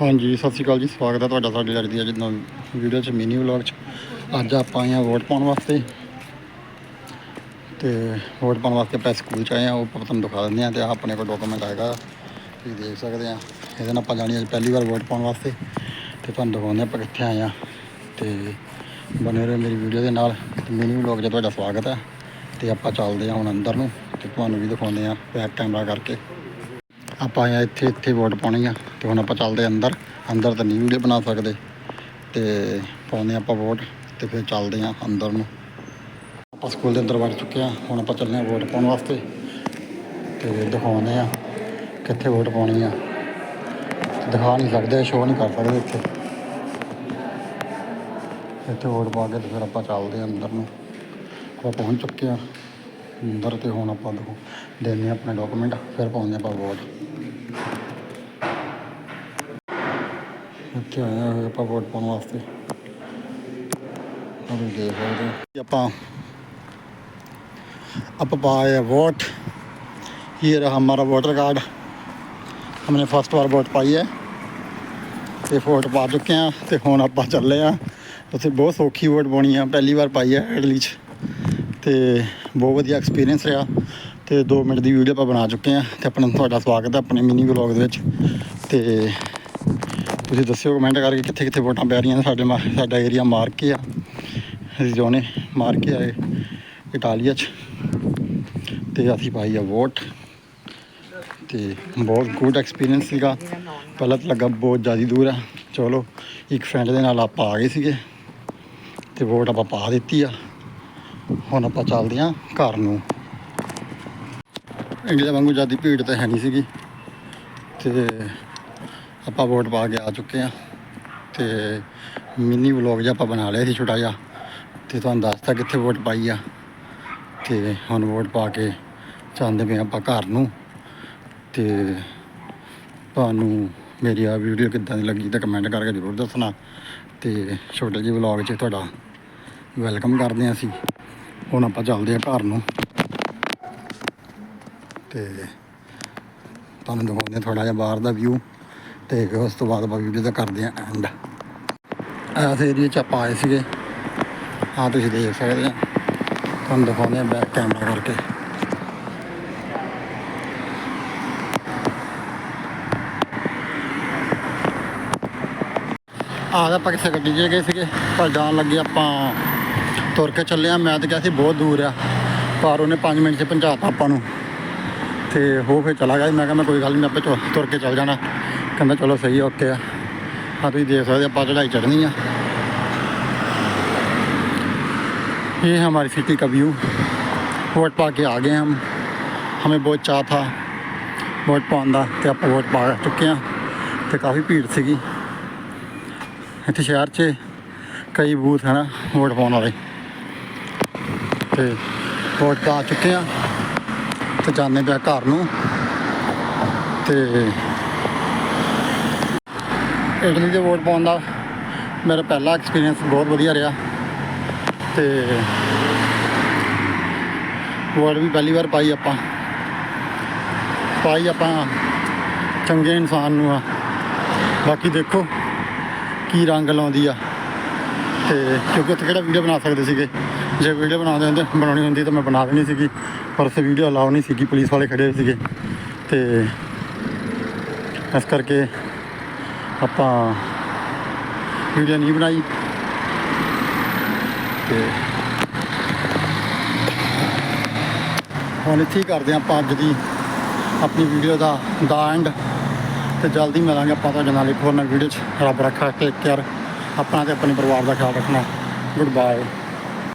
ਹਾਂਜੀ, ਸਤਿ ਸ਼੍ਰੀ ਅਕਾਲ ਜੀ, ਸਵਾਗਤ ਹੈ ਤੁਹਾਡਾ ਸਾਡੀ ਅੱਜ ਦੀ ਅੱਜ ਨਵੀਂ ਵੀਡੀਓ ਚ ਮਿਨੀ ਵਲੌਗ ਚ। ਅੱਜ ਆਪਾਂ ਆਏ ਹਾਂ ਵੋਟ ਪਾਉਣ ਵਾਸਤੇ। ਤੇ ਵੋਟ ਪਾਉਣ ਵਾਸਤੇ ਆਪਾਂ ਸਕੂਲ ਚ ਆਏ ਹਾਂ, ਉਹ ਤੁਹਾਨੂੰ ਦਿਖਾ ਦਿੰਦੇ ਹਾਂ ਤੇ ਆਹ ਆਪਣੇ ਕੋਲ ਡਾਕੂਮੈਂਟ ਹੈਗਾ, ਤੁਸੀਂ ਦੇਖ ਸਕਦੇ ਆ ਇਹਦੇ ਨਾਲ ਆਪਾਂ ਜਾਣੀ ਅੱਜ ਪਹਿਲੀ ਵਾਰ ਵੋਟ ਪਾਉਣ ਵਾਸਤੇ। ਤੇ ਤੁਹਾਨੂੰ ਦਿਖਾਉਂਦੇ ਹਾਂ ਆਪਾਂ ਕਿੱਥੇ ਆਏ ਹਾਂ। ਤੇ ਬਣੇ ਰਹੋ ਮੇਰੀ ਵੀਡੀਓ ਦੇ ਨਾਲ। ਮਿਨੀ ਵਲੌਗ 'ਚ ਤੁਹਾਡਾ ਸਵਾਗਤ ਹੈ। ਤੇ ਆਪਾਂ ਚੱਲਦੇ ਹਾਂ ਹੁਣ ਅੰਦਰ ਨੂੰ, ਤੇ ਤੁਹਾਨੂੰ ਵੀ ਦਿਖਾਉਂਦੇ ਹਾਂ ਬੈਕ ਕੈਮਰਾ ਕਰਕੇ। ਆਪਾਂ ਆਏ ਹਾਂ ਇੱਥੇ ਇੱਥੇ ਵੋਟ ਪਾਉਣੀ ਆ ਤੇ ਹੁਣ ਆਪਾਂ ਚੱਲਦੇ ਹਾਂ ਅੰਦਰ। ਅੰਦਰ ਤਾਂ ਨਹੀਂ ਵੀਡੀਓ ਬਣਾ ਸਕਦੇ ਤੇ ਪਾਉਂਦੇ ਹਾਂ ਆਪਾਂ ਵੋਟ ਤੇ ਫਿਰ ਚੱਲਦੇ ਹਾਂ ਅੰਦਰ ਨੂੰ। ਆਪਾਂ ਸਕੂਲ ਦੇ ਅੰਦਰ ਵੜ ਚੁੱਕੇ ਆ, ਹੁਣ ਆਪਾਂ ਚੱਲਦੇ ਹਾਂ ਵੋਟ ਪਾਉਣ ਵਾਸਤੇ ਤੇ ਦਿਖਾਉਂਦੇ ਆ ਕਿੱਥੇ ਵੋਟ ਪਾਉਣੀ ਆ। ਦਿਖਾ ਨਹੀਂ ਸਕਦੇ ਸ਼ੋਅ ਨਹੀਂ ਕਰ ਸਕਦੇ ਇੱਥੇ। ਇੱਥੇ ਵੋਟ ਪਾ ਕੇ ਤੇ ਫਿਰ ਆਪਾਂ ਚੱਲਦੇ ਹਾਂ ਅੰਦਰ ਨੂੰ। ਆਪਾਂ ਪਹੁੰਚ ਚੁੱਕੇ ਆ। ਅੰਦਰ ਤੇ ਹੁਣ ਆਪਾਂ ਦੇਖੋ ਦੇਣੇ ਆਪਣੇ ਡਾਕੂਮੈਂਟ ਫਿਰ ਪਾਉਂਦੇ ਆਪਾਂ ਵੋਟ। ਇੱਥੇ ਆਇਆ ਹੋਇਆ ਆਪਾਂ ਵੋਟ ਪਾਉਣ ਵਾਸਤੇ ਉਹ ਵੀ ਦੇਖ ਸਕਦੇ ਹੋ। ਆਪਾਂ ਆਪਾਂ पाए वोट ये रहा हमारा वोटर कार्ड हमने फर्स्ट बार वोट पाई है ਤੇ ਵੋਟ ਪਾ ਚੁੱਕੇ ਆ ਤੇ ਹੁਣ ਆਪਾਂ ਚੱਲੇ ਆ ਉੱਥੇ ਬਹੁਤ ਸੌਖੀ ਵੋਟ ਪਾਉਣੀ ਆ ਪਹਿਲੀ ਵਾਰ ਪਾਈ ਆ ਇਟਲੀ 'ਚ ਤੇ ਬਹੁਤ ਵਧੀਆ ਐਕਸਪੀਰੀਅੰਸ ਰਿਹਾ ਤੇ 2 ਮਿੰਟ ਦੀ ਵੀਡੀਓ ਆਪਾਂ ਬਣਾ ਚੁੱਕੇ ਆ ਤੇ ਆਪਣਾ ਤੁਹਾਡਾ ਸਵਾਗਤ ਹੈ ਆਪਣੇ ਮਿਨੀ ਵਲੌਗ ਦੇ ਵਿੱਚ ਤੇ ਤੁਸੀਂ ਦੱਸਿਓ ਕਮੈਂਟ ਕਰਕੇ ਕਿੱਥੇ ਕਿੱਥੇ ਵੋਟਾਂ ਪੈ ਰਹੀਆਂ ਸਾਡੇ ਮਾ- ਸਾਡਾ ਏਰੀਆ ਮਾਰ ਕੇ ਆ। ਅਸੀਂ ਜੋਨੇ ਮਾਰ ਕੇ ਆਏ ਇਟਾਲੀਆ 'ਚ ਤੇ ਅਸੀਂ ਪਾਈ ਆ ਵੋਟ। ਤੇ ਬਹੁਤ ਗੁੱਡ ਐਕਸਪੀਰੀਅੰਸ ਸੀਗਾ। ਪਹਿਲਾਂ ਤਾਂ ਲੱਗਾ ਬਹੁਤ ਜ਼ਿਆਦਾ ਦੂਰ ਆ। ਚਲੋ, ਇੱਕ ਫਰੈਂਡ ਦੇ ਨਾਲ ਆਪਾਂ ਆ ਗਏ ਸੀਗੇ ਤੇ ਵੋਟ ਆਪਾਂ ਪਾ ਦਿੱਤੀ ਆ। ਹੁਣ ਆਪਾਂ ਚੱਲਦੇ ਆ ਘਰ ਨੂੰ। ਇੰਡੀਆ ਵਾਂਗੂ ਜ਼ਿਆਦਾ ਭੀੜ ਤਾਂ ਹੈ ਨਹੀਂ ਸੀਗੀ। ਤੇ ਆਪਾਂ ਵੋਟ ਪਾ ਕੇ ਆ ਚੁੱਕੇ ਆ ਤੇ ਮਿੰਨੀ ਵਲੌਗ ਜਿਹਾ ਆਪਾਂ ਬਣਾ ਲਿਆ ਸੀ ਛੋਟਾ ਜਿਹਾ ਤੇ ਤੁਹਾਨੂੰ ਦੱਸਤਾ ਕਿੱਥੇ ਵੋਟ ਪਾਈ ਆ ਤੇ ਹੁਣ ਵੋਟ ਪਾ ਕੇ ਚਾਹੁੰਦੇ ਪਏ ਆਪਾਂ ਘਰ ਨੂੰ ਤੇ ਤੁਹਾਨੂੰ ਮੇਰੀ ਆ ਵੀਡੀਓ ਕਿੱਦਾਂ ਦੀ ਲੱਗੀ ਤਾਂ ਕਮੈਂਟ ਕਰਕੇ ਜ਼ਰੂਰ ਦੱਸਣਾ ਤੇ ਛੋਟੇ ਜਿਹੇ ਵਲੌਗ 'ਚ ਤੁਹਾਡਾ ਵੈਲਕਮ ਕਰਦੇ ਹਾਂ ਅਸੀਂ। ਹੁਣ ਆਪਾਂ ਚੱਲਦੇ ਆ ਘਰ ਨੂੰ ਤੇ ਤੁਹਾਨੂੰ ਦਿਖਾਉਂਦੇ ਥੋੜਾ ਜਿਹਾ ਬਾਹਰ ਦਾ ਵਿਊ ਤੇ ਫਿਰ ਉਸ ਤੋਂ ਬਾਅਦ ਆਪਾਂ ਵੀਡੀਓ ਦਾ ਕਰਦੇ ਆ ਐਂਡ ਇਸ ਏਰੀਏ 'ਚ ਆਪਾਂ ਆਏ ਸੀਗੇ। ਹਾਂ ਤੁਸੀਂ ਦੇਖ ਸਕਦੇ ਆ ਤੁਹਾਨੂੰ ਦਿਖਾਉਂਦੇ ਆ ਬੈਕ ਕੈਮਰਾ ਕਰਕੇ। ਆਹ ਆਪਾਂ ਕਿਸੇ ਗੱਡੀ 'ਚ ਗਏ ਸੀਗੇ। ਪਰ ਜਾਣ ਲੱਗੇ ਆਪਾਂ ਤੁਰ ਕੇ ਚੱਲੇ ਆ ਮੈਂ ਤਾਂ ਕਿਹਾ ਸੀ ਬਹੁਤ ਦੂਰ ਆ। ਪਰ ਉਹਨੇ 5 ਮਿੰਟ 'ਚ ਪਹੁੰਚਾਤਾ ਆਪਾਂ ਨੂੰ। ਤੇ ਉਹ ਫਿਰ ਚਲਾ ਗਿਆ। ਮੈਂ ਕਿਹਾ ਮੈਂ ਕੋਈ ਗੱਲ ਨਹੀਂ ਮੈਂ ਆਪੇ ਤੁਰ- ਤੁਰ ਕੇ ਚੱਲ ਜਾਣਾ। ਕਹਿੰਦਾ ਚਲੋ ਸਹੀ ਓਕੇ ਆ ਹਾਂ ਤੁਸੀਂ ਦੇਖ ਸਕਦੇ ਆਪਾਂ ਚੜਾਈ ਚੜਨੀ ਆ ये है हमारी सिटी का व्यू वोट पा के आ गए हम हमें बहुत चाह था ਵੋਟ ਪਾਉਣ ਦਾ ਤੇ ਆਪਾਂ ਵੋਟ ਪਾ ਚੁੱਕੇ ਆ ਤੇ ਕਾਫੀ ਭੀੜ ਸੀਗੀ ਇੱਥੇ ਸ਼ਹਿਰ 'ਚ ਕਈ ਬੂਥ ਹਨ ਵੋਟ ਪਾਉਣ ਵਾਲੇ ਤੇ ਵੋਟ ਪਾ ਚੁੱਕੇ ਆ ਤੇ ਜਾਂਦੇ ਪਿਆ ਘਰ ਨੂੰ ਤੇ ਇਟਲੀ ਦੇ ਵੋਟ ਪਾਉਣ ਦਾ ਮੇਰਾ ਪਹਿਲਾ ਐਕਸਪੀਰੀਅੰਸ ਬਹੁਤ ਵਧੀਆ ਰਿਹਾ ਤੇ ਵੋਟ ਵੀ ਪਹਿਲੀ ਵਾਰ ਪਾਈ ਆਪਾਂ। ਪਾਈ ਆਪਾਂ ਚੰਗੇ ਇਨਸਾਨ ਨੂੰ ਆ। ਬਾਕੀ ਦੇਖੋ ਕੀ ਰੰਗ ਲਾਉਂਦੀ ਆ। ਤੇ ਕਿਉਂਕਿ ਉੱਥੇ ਕਿਹੜਾ ਵੀਡੀਓ ਬਣਾ ਸਕਦੇ ਸੀਗੇ? ਜੇ ਵੀਡੀਓ ਬਣਾਉਂਦੇ ਹੁੰਦੇ, ਬਣਾਉਣੀ ਹੁੰਦੀ ਤਾਂ ਮੈਂ ਬਣਾ ਦੇਣੀ ਸੀਗੀ, ਪਰ ਉੱਥੇ ਵੀਡੀਓ ਅਲਾਉ ਨਹੀਂ ਸੀਗੀ, ਪੁਲਿਸ ਵਾਲੇ ਖੜੇ ਸੀਗੇ। ਤੇ ਇਸ ਕਰਕੇ ਆਪਾਂ ਵੀਡੀਓ ਨਹੀਂ ਬਣਾਈ। ਤੇ ਹੁਣ ਇੱਥੇ ਹੀ ਕਰਦੇ ਹਾਂ ਆਪਾਂ ਅੱਜ ਦੀ ਆਪਣੀ ਵੀਡੀਓ ਦਾ ਦਾ ਐਂਡ ਤੇ ਜਲਦੀ ਮਿਲਾਂਗੇ ਆਪਾਂ ਤੁਹਾਡੇ ਨਾਲ ਇੱਕ ਹੋਰ ਨਵੀਂ ਵੀਡੀਓ 'ਚ। ਰੱਬ ਰੱਖਾ ਟੇਕ ਕੇਅਰ ਆਪਣਾ ਤੇ ਆਪਣੇ ਪਰਿਵਾਰ ਦਾ ਖਿਆਲ ਰੱਖਣਾ। Good bye